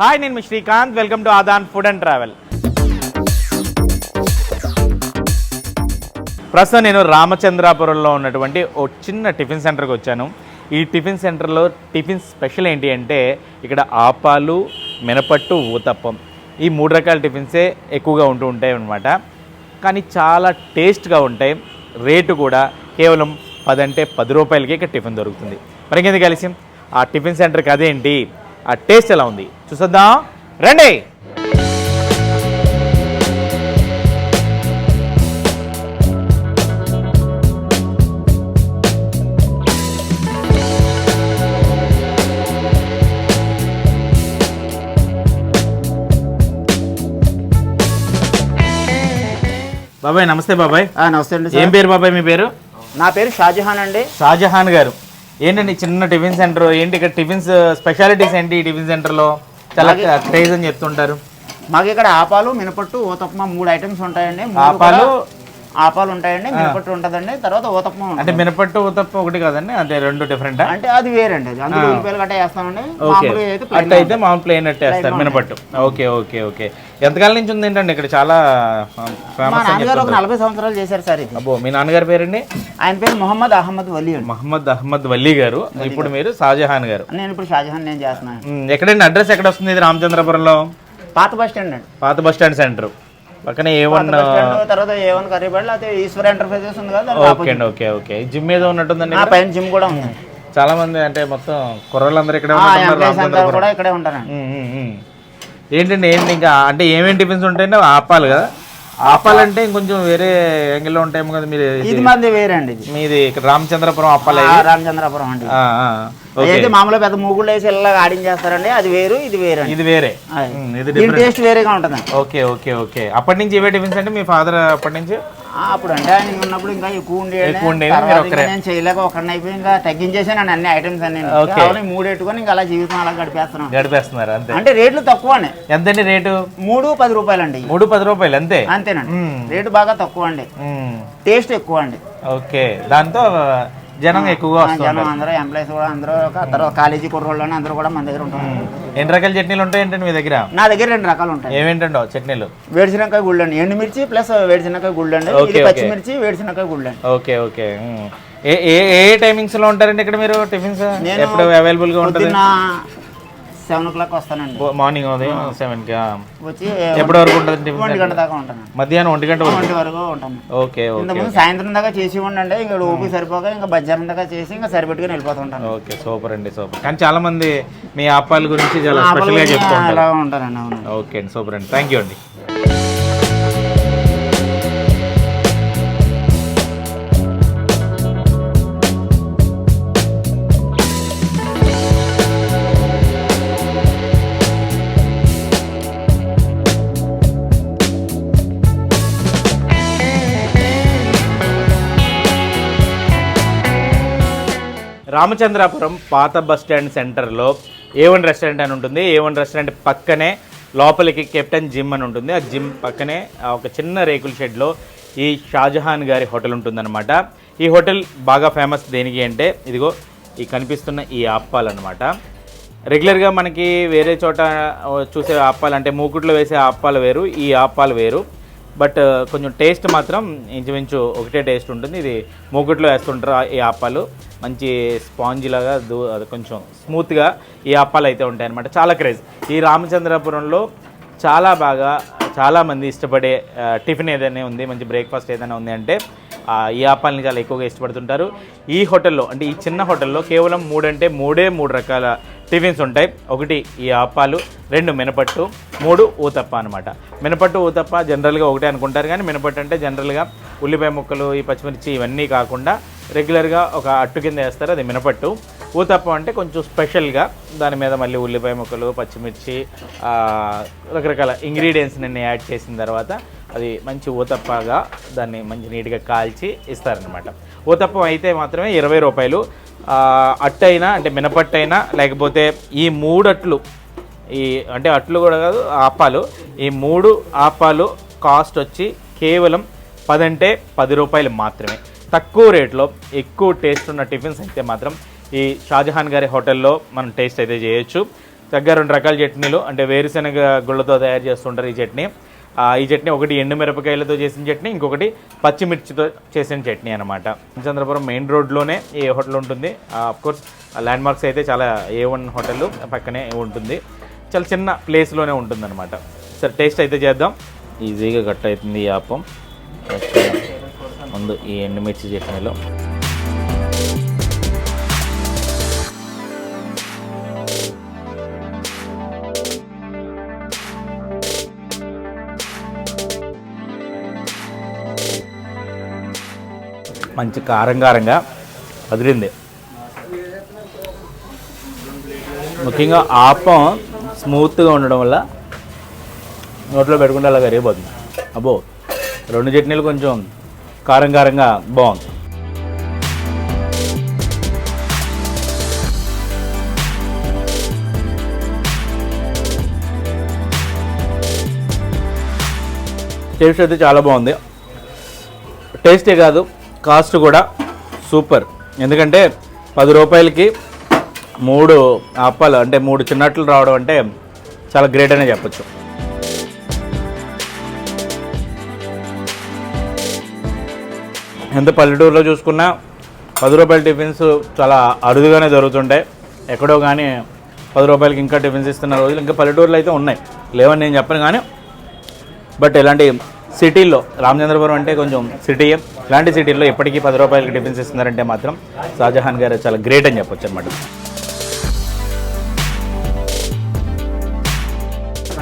Hi నేను మీ Srikanth. Welcome to Aadan food and travel ప్రస్తుతం నేను రామచంద్రాపురంలో ఉన్నటువంటి ఓ చిన్న టిఫిన్ సెంటర్కి వచ్చాను. ఈ టిఫిన్ సెంటర్లో టిఫిన్ స్పెషల్ ఏంటి అంటే ఇక్కడ ఆపాలు మినపట్టు ఊతప్పం. ఈ మూడు రకాల టిఫిన్సే ఎక్కువగా ఉంటూ ఉంటాయి అనమాట కానీ చాలా టేస్ట్గా ఉంటాయి. రేటు కూడా కేవలం పదంటే పది రూపాయలకి ఇక్కడ టిఫిన్ దొరుకుతుంది. మరి ఇంకెందుకు కలిసి ఆ టిఫిన్ సెంటర్కి అదేంటి? ఆ టేస్ట్ ఎలా ఉంది? చూసొద్దాం. రండి. బాబాయ్ నమస్తే బాబాయ్. ఆ, నమస్తే అండి ఏం పేరు బాబాయ్ మీ పేరు? నా పేరు షాజహాన్ అండి. షాజహాన్ గారు. ఏంటండి చిన్న టిఫిన్ సెంటర్? ఏంటి ఇక్కడ టిఫిన్స్ స్పెషాలిటీస్ ఏంటి టిఫిన్ సెంటర్లో? చాలా క్రేజ్ అని చెప్తుంటారు. మాకు ఇక్కడ ఆపాలు మినపట్టు ఊతప్పమ మూడు ఐటమ్స్ ఉంటాయండి. ఆపాలు? ఆపాలు ఉంటాయండి మినపట్టు ఉంటుందండి తర్వాత ఊతప్పమ అంటే మినపట్టు ఉతప్ప ఒకటి కాదండి అంటే రెండు డిఫరెంట్ అంటే అది వేరండి అది అందులో ఉల్లిపాయలు గట్ట వేస్తామండి మామూలుగా అయితే మామూలు ప్లేన్ అట్టే వేస్తారు మినపట్టు. Okay okay okay. ఎంతకాలం నుంచి ఉంది ఏంటండి ఇక్కడ చాలా మా నాన్నగారు ఒక నలభై సంవత్సరాలు చేశారు సార్ ఇది. అబ్బో మీ నాన్నగారి పేరండి? ఆయన పేరు మొహమ్మద్ అహ్మద్ వలీ అండి. మహమ్మద్ అహ్మద్ వల్లీ గారు. ఇప్పుడు మీరు షాజహాన్ గారు. నేను ఇప్పుడు షాజహాన్ నేను చేస్తున్నాను. ఎక్కడండి? అడ్రస్ ఎక్కడ వస్తుంది ఇది రామచంద్రపురంలో? పాత బస్ స్టాండ్ అండి. పాత బస్ స్టాండ్ సెంటర్. పక్కనే ఏ వన్ తర్వాత ఏ వన్ కరీబడి లేకపోతే ఈశ్వర ఎంటర్ప్రైజెస్ ఉంది కదా ఓకే. అండి ఓకే ఓకే జిమ్ ఏదో ఉన్నట్టుందండి ఆ పైన జిమ్ కూడా ఉంది. చాలా మంది అంటే మొత్తం కుర్రోళ్ళందరూ ఇక్కడ అంతా కూడా. ఇక్కడే ఉంటారండి. ఏంటండి ఏంటి ఇంకా? అంటే ఏమేమి టిఫిన్స్ ఉంటాయండి? ఆపాలి కదా? ఆపాలంటే ఇంకొంచెం వేరే యాంగిల్లో ఉంటాయేమో కదా మీరు ఇది. మంది వేరండి ఇది. మీది ఇక్కడ రామచంద్రపురం అప్పాలి రామచంద్రపురం అండి. అయితే మామూలుగా పెద్ద మూగుళ్ళు వేసి ఇళ్ళగా ఆడించేస్తారండి. అది వేరు ఇది వేరు. అండి ఇది వేరే ఇది టేస్ట్ వేరేగా ఉంటుందండి. Okay okay okay. అప్పటి నుంచి ఇవే టిఫిన్స్ అంటే మీ ఫాదర్ అప్పటి నుంచి? అప్పుడు అంటే ఆయన ఉన్నప్పుడు ఇంకా ఎక్కువ ఉండేది. నేను చేయలేక ఒకరిని అయిపోయి ఇంకా తగ్గించేసాను అన్ని ఐటమ్స్ అన్ని. కేవలం మూడు పెట్టుకొని ఇంకా అలా జీవితం అలా గడిపేస్తున్నాం. గడిపేస్తున్నారు అంతే. అంటే రేట్లు తక్కువనే. ఎంతండి రేటు? మూడు పది రూపాయలండి. ఇవి. మూడు పది రూపాయలు అంతే? అంతేనండి. రేటు బాగా తక్కువ అండి టేస్ట్ ఎక్కువ అండి ఓకే. దాంతో జనం ఎక్కువగా జనం అందరూ ఎంప్లాయీస్ కూడా అందరూ తర్వాత కాలేజీ కుర్రోళ్ళు అందరూ కూడా మన దగ్గర ఉంటారు. ఎన్ని రకాల చట్నీలు ఉంటాయి మీ దగ్గర? నా దగ్గర రెండు రకాలు ఉంటాయి. ఏమేంటండో చట్నీలు? వేడిసినకాయ గుళ్ళు అండి ఎండుమిర్చి ప్లస్ వేడిసినకాయ గుళ్ళు అండి ఓకే, ఇది ఓకే. పచ్చిమిర్చి వేడిసినకాయ గుళ్ళు అండి ఓకే. ఓకే. ఏ ఏ టైమింగ్స్లో ఉంటారండి ఇక్కడ మీరు? టిఫిన్స్ ఎప్పుడు అవైలబుల్గా ఉంటుంది? సెవెన్ ఓ క్లాక్ వస్తానండి. మార్నింగ్ ఉదయం సెవెన్కి. వచ్చి ఎప్పటి వరకు ఉంటుంది ఒంటి గంట దాకా? ఉంటాను. మధ్యాహ్నం ఒంటి గంట వరకు? ఒంటి వరకు ఉంటాను. ఓకే ఇంతకుముందు సాయంత్రం దాకా చేసి ఉండండి ఇంకా ఓపి సరిపోక ఇంకా బజ్జారం దాకా చేసి ఇంకా సరిపెట్టుకుని వెళ్ళిపోతుంటాను ఓకే సూపర్ అండి సూపర్. కానీ చాలా మంది మీ అప్పాల గురించి చాలా స్పెషల్గా చెప్తూ ఉంటారు. ఓకే అండి సూపర్ అండి. థ్యాంక్ యూ అండి. రామచంద్రాపురం పాత బస్ స్టాండ్ సెంటర్లో ఏ వన్ రెస్టారెంట్ అని ఉంటుంది. ఏ వన్ రెస్టారెంట్ పక్కనే లోపలికి కెప్టెన్ జిమ్ అని ఉంటుంది. ఆ జిమ్ పక్కనే ఒక చిన్న రేకుల షెడ్లో ఈ షాజహాన్ గారి హోటల్ ఉంటుందన్నమాట. ఈ హోటల్ బాగా ఫేమస్ దేనికి అంటే ఇదిగో ఈ కనిపిస్తున్న ఈ అప్పాలన్నమాట రెగ్యులర్గా మనకి వేరే చోట చూసే అప్పాలు అంటే మూకుట్లో వేసే అప్పాలు వేరు ఈ అప్పాలు వేరు. బట్ uh, కొంచెం టేస్ట్ మాత్రం ఇంచుమించు ఒకటే టేస్ట్ ఉంటుంది. ఇది మూకుట్లో వేస్తుంటారు ఈ అప్పాలు మంచి స్పాంజ్ లాగా దూ అది కొంచెం స్మూత్గా ఈ అప్పాలు అయితే ఉంటాయి అనమాట చాలా క్రేజ్. ఈ రామచంద్రపురంలో చాలా బాగా చాలామంది ఇష్టపడే uh, టిఫిన్ ఏదైనా ఉంది మంచి బ్రేక్ఫాస్ట్ ఏదైనా ఉంది అంటే ఈ ఆపాలని చాలా ఎక్కువగా ఇష్టపడుతుంటారు. ఈ హోటల్లో అంటే ఈ చిన్న హోటల్లో కేవలం మూడంటే మూడే మూడు రకాల టిఫిన్స్ ఉంటాయి. ఒకటి ఈ ఆపాలు రెండు మినపట్టు మూడు ఊతప్ప అనమాట మినపట్టు ఊతప్ప జనరల్గా ఒకటే అనుకుంటారు కానీ మినపట్టు అంటే జనరల్గా ఉల్లిపాయ ముక్కలు ఈ పచ్చిమిర్చి ఇవన్నీ కాకుండా రెగ్యులర్గా ఒక అట్టు కింద వేస్తారు అది మినపట్టు. ఊతప్పం అంటే కొంచెం స్పెషల్గా దాని మీద మళ్ళీ ఉల్లిపాయ ముక్కలు పచ్చిమిర్చి రకరకాల ఇంగ్రీడియంట్స్ నిన్న యాడ్ చేసిన తర్వాత అది మంచి ఊతప్పగా దాన్ని మంచి నీట్గా కాల్చి ఇస్తారనమాట ఊతప్పం అయితే మాత్రమే ఇరవై రూపాయలు. అట్టైనా అంటే మినపట్టైనా లేకపోతే ఈ మూడట్లు ఈ అంటే అట్లు కూడా కాదు ఆపాలు. ఈ మూడు ఆపాలు కాస్ట్ వచ్చి కేవలం పదంటే పది రూపాయలు మాత్రమే. తక్కువ రేట్లో ఎక్కువ టేస్ట్ ఉన్న టిఫిన్స్ అయితే మాత్రం ఈ షాజహాన్ గారి హోటల్లో మనం టేస్ట్ అయితే చేయొచ్చు. దగ్గర రెండు రకాల చట్నీలు అంటే వేరుశనగ గుళ్ళతో తయారు చేస్తుంటారు ఈ చట్నీ. ఈ చట్నీ ఒకటి ఎండు మిరపకాయలతో చేసిన చట్నీ ఇంకొకటి పచ్చిమిర్చితో చేసిన చట్నీ అనమాట చంద్రపురం మెయిన్ రోడ్లోనే ఈ హోటల్ ఉంటుంది? ఆఫ్ కోర్స్ ల్యాండ్ మార్క్స్ అయితే చాలా ఏ వన్ హోటల్ పక్కనే ఉంటుంది. చాలా చిన్న ప్లేస్లోనే ఉంటుంది అనమాట సరే టేస్ట్ అయితే చేద్దాం. ఈజీగా కట్ అవుతుంది ఈ ఆపం. ముందు ఈ ఎండుమిర్చి చట్నీలో. మంచి కారం కారంగా అదిరింది. ముఖ్యంగా ఆపం స్మూత్గా ఉండడం వల్ల నోట్లో పెట్టుకుంటే అలా కరిగిపోతుంది అబ్బో రెండు చట్నీలు కొంచెం కారం కారంగా బాగుంది. టేస్ట్ అయితే చాలా బాగుంది. టేస్టే కాదు కాస్ట్ కూడా సూపర్. ఎందుకంటే పది రూపాయలకి మూడు అప్పాలు అంటే మూడు చిన్నట్లు రావడం అంటే చాలా గ్రేట్ అనే చెప్పచ్చు. ఎంత పల్లెటూరులో చూసుకున్నా పది రూపాయల టిఫిన్స్ చాలా అరుదుగానే దొరుకుతుంటాయి ఎక్కడో కానీ పది రూపాయలకి ఇంకా టిఫిన్స్ ఇస్తున్న రోజులు ఇంకా పల్లెటూరులో అయితే ఉన్నాయి. లేవని నేను చెప్పను కానీ బట్ ఇలాంటి సిటీల్లో రామచంద్రపురం అంటే కొంచెం సిటీ ఇలాంటి సిటీల్లో ఎప్పటికీ పది రూపాయలకి టిఫిన్స్ ఇస్తున్నారంటే మాత్రం షాజహాన్ గారు చాలా గ్రేట్ అని చెప్పొచ్చు అనమాట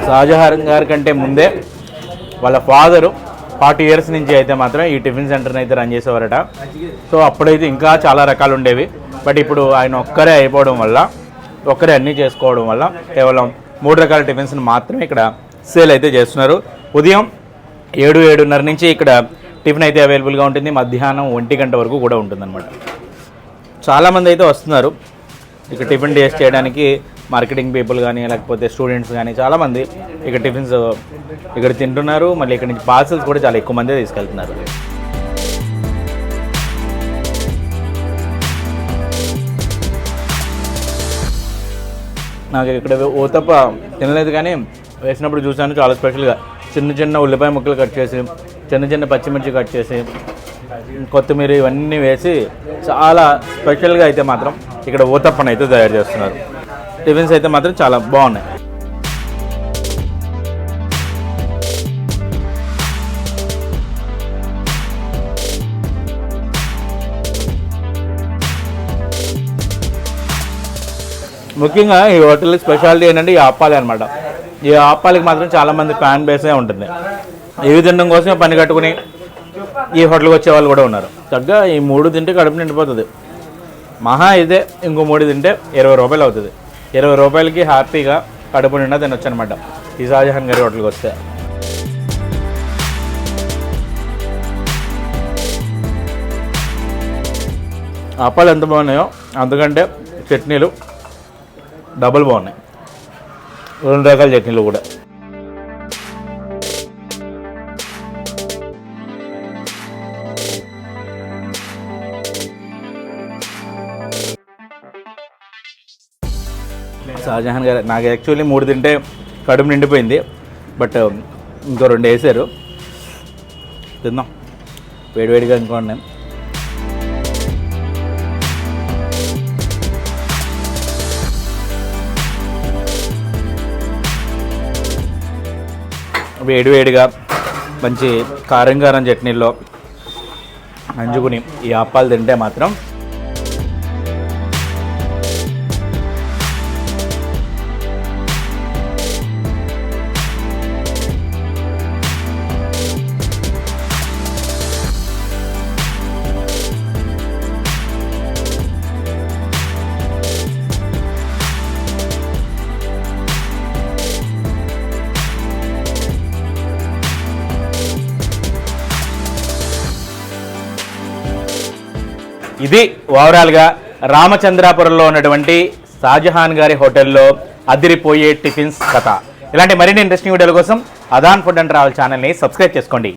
షాజహాన్ గారి కంటే ముందే వాళ్ళ ఫాదరు ఫార్టీ ఇయర్స్ నుంచి అయితే మాత్రం ఈ టిఫిన్ సెంటర్ని అయితే రన్ చేసేవారట. సో అప్పుడైతే ఇంకా చాలా రకాలు ఉండేవి. బట్ ఇప్పుడు ఆయన ఒక్కరే అయిపోవడం వల్ల ఒక్కరే అన్నీ చేసుకోవడం వల్ల కేవలం మూడు రకాల టిఫిన్స్ని మాత్రమే ఇక్కడ సేల్ అయితే చేస్తున్నారు. ఉదయం ఏడు ఏడున్నర నుంచి ఇక్కడ టిఫిన్ అయితే అవైలబుల్గా ఉంటుంది. మధ్యాహ్నం ఒంటి గంట వరకు కూడా ఉంటుందన్నమాట. చాలామంది అయితే వస్తున్నారు. ఇక్కడ టిఫిన్ టేస్ట్ చేయడానికి మార్కెటింగ్ పీపుల్ కానీ లేకపోతే స్టూడెంట్స్ కానీ చాలామంది ఇక్కడ టిఫిన్స్ ఇక్కడ తింటున్నారు. మళ్ళీ ఇక్కడ నుంచి పార్సల్స్ కూడా చాలా ఎక్కువ మంది తీసుకెళ్తున్నారు. నాకు ఇక్కడ ఓతప్ప తినలేదు కానీ వేసినప్పుడు చూశాను చాలా స్పెషల్గా చిన్న చిన్న ఉల్లిపాయ ముక్కలు కట్ చేసి చిన్న చిన్న పచ్చిమిర్చి కట్ చేసి కొత్తిమీర ఇవన్నీ వేసి చాలా స్పెషల్గా అయితే మాత్రం ఇక్కడ ఓతప్పని అయితే తయారు చేస్తున్నారు. టిఫిన్స్ అయితే మాత్రం చాలా బాగున్నాయి. ముఖ్యంగా ఈ హోటల్ స్పెషాలిటీ ఏంటంటే ఈ అప్పాలి అనమాట ఈ అప్పాలికి మాత్రం చాలామంది ఫ్యాన్ బేసే ఉంటుంది. ఇవి తినడం కోసమే పని కట్టుకుని ఈ హోటల్కి వచ్చే వాళ్ళు కూడా ఉన్నారు. చక్కగా ఈ మూడు తింటే కడుపు నిండిపోతుంది. మహా ఇదే ఇంకో మూడు తింటే ఇరవై రూపాయలు అవుతుంది. ఇరవై రూపాయలకి హ్యాపీగా కడుపు నిండా తినొచ్చు అనమాట ఈ షాజహాన్ గారి హోటల్కి వస్తే. అప్పాలు ఎంత బాగున్నాయో అందుకంటే చట్నీలు డబుల్ బాగున్నాయి. రెండు రకాల చట్నీలు కూడా. షాజహాన్ గారు నాకు యాక్చువల్లీ మూడు తింటే కడుపు నిండిపోయింది. బట్ ఇంకో రెండు వేసారు. తిందాం. వేడివేడిగా అనుకోండి నేను. వేడివేడిగా మంచి కారం కారం చట్నీల్లో నంజుకుని ఈ అప్పాలు తింటే మాత్రం ఇది ఓవరాల్గా రామచంద్రాపురంలో ఉన్నటువంటి షాజహాన్ గారి హోటల్లో అదిరిపోయే టిఫిన్స్ కథ. ఇలాంటి మరిన్ని ఇంట్రెస్టింగ్ వీడియోల కోసం అదాన్ ఫుడ్ అండ్ ట్రావెల్ ఛానల్ని సబ్స్క్రైబ్ చేసుకోండి.